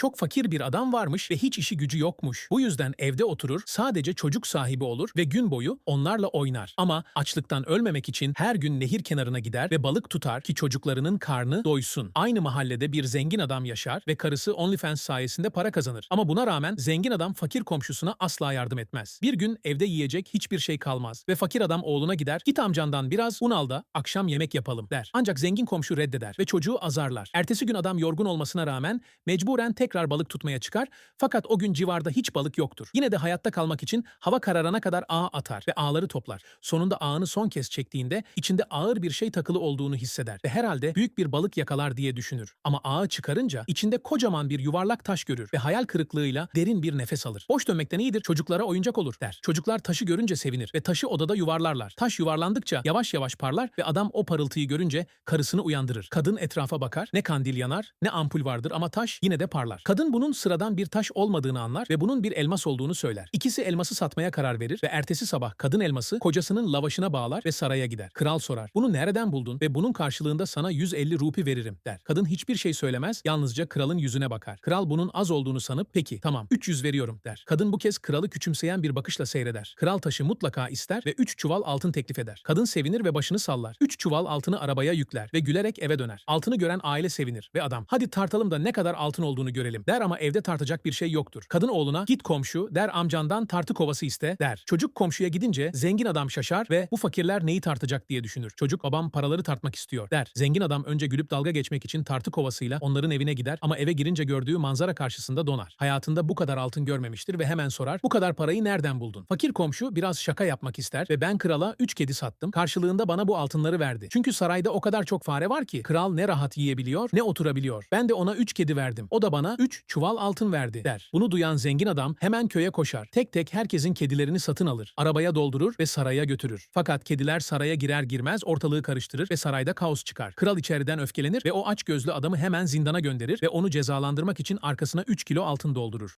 Çok fakir bir adam varmış ve hiç işi gücü yokmuş. Bu yüzden evde oturur, sadece çocuk sahibi olur ve gün boyu onlarla oynar. Ama açlıktan ölmemek için her gün nehir kenarına gider ve balık tutar ki çocuklarının karnı doysun. Aynı mahallede bir zengin adam yaşar ve karısı OnlyFans sayesinde para kazanır. Ama buna rağmen zengin adam fakir komşusuna asla yardım etmez. Bir gün evde yiyecek hiçbir şey kalmaz ve fakir adam oğluna gider, git amcandan biraz un al da akşam yemek yapalım der. Ancak zengin komşu reddeder ve çocuğu azarlar. Ertesi gün adam yorgun olmasına rağmen mecburen tekrar balık tutmaya çıkar fakat o gün civarda hiç balık yoktur. Yine de hayatta kalmak için hava kararana kadar ağ atar ve ağları toplar. Sonunda ağını son kez çektiğinde içinde ağır bir şey takılı olduğunu hisseder ve herhalde büyük bir balık yakalar diye düşünür. Ama ağı çıkarınca içinde kocaman bir yuvarlak taş görür ve hayal kırıklığıyla derin bir nefes alır. Boş dönmekten iyidir çocuklara oyuncak olur der. Çocuklar taşı görünce sevinir ve taşı odada yuvarlarlar. Taş yuvarlandıkça yavaş yavaş parlar ve adam o parıltıyı görünce karısını uyandırır. Kadın etrafa bakar, ne kandil yanar ne ampul vardır ama taş yine de parlar. Kadın bunun sıradan bir taş olmadığını anlar ve bunun bir elmas olduğunu söyler. İkisi elması satmaya karar verir ve ertesi sabah kadın elması kocasının lavaşına bağlar ve saraya gider. Kral sorar, bunu nereden buldun ve bunun karşılığında sana 150 rupi veririm der. Kadın hiçbir şey söylemez, yalnızca kralın yüzüne bakar. Kral bunun az olduğunu sanıp peki tamam 300 veriyorum der. Kadın bu kez kralı küçümseyen bir bakışla seyreder. Kral taşı mutlaka ister ve 3 çuval altın teklif eder. Kadın sevinir ve başını sallar. 3 çuval altını arabaya yükler ve gülerek eve döner. Altını gören aile sevinir ve adam hadi tartalım da ne kadar altın olduğunu görelim der ama evde tartacak bir şey yoktur. Kadın oğluna git komşu der amcandan tartı kovası iste der. Çocuk komşuya gidince zengin adam şaşar ve bu fakirler neyi tartacak diye düşünür. Çocuk babam paraları tartmak istiyor der. Zengin adam önce gülüp dalga geçmek için tartı kovasıyla onların evine gider ama eve girince gördüğü manzara karşısında donar. Hayatında bu kadar altın görmemiştir ve hemen sorar bu kadar parayı nereden buldun? Fakir komşu biraz şaka yapmak ister ve ben krala 3 kedi sattım karşılığında bana bu altınları verdi. Çünkü sarayda o kadar çok fare var ki kral ne rahat yiyebiliyor ne oturabiliyor. Ben de ona 3 kedi verdim. O da bana 3 çuval altın verdi der. Bunu duyan zengin adam hemen köye koşar. Tek tek herkesin kedilerini satın alır. Arabaya doldurur ve saraya götürür. Fakat kediler saraya girer girmez ortalığı karıştırır ve sarayda kaos çıkar. Kral içeriden öfkelenir ve o aç gözlü adamı hemen zindana gönderir ve onu cezalandırmak için arkasına 3 kilo altın doldurur.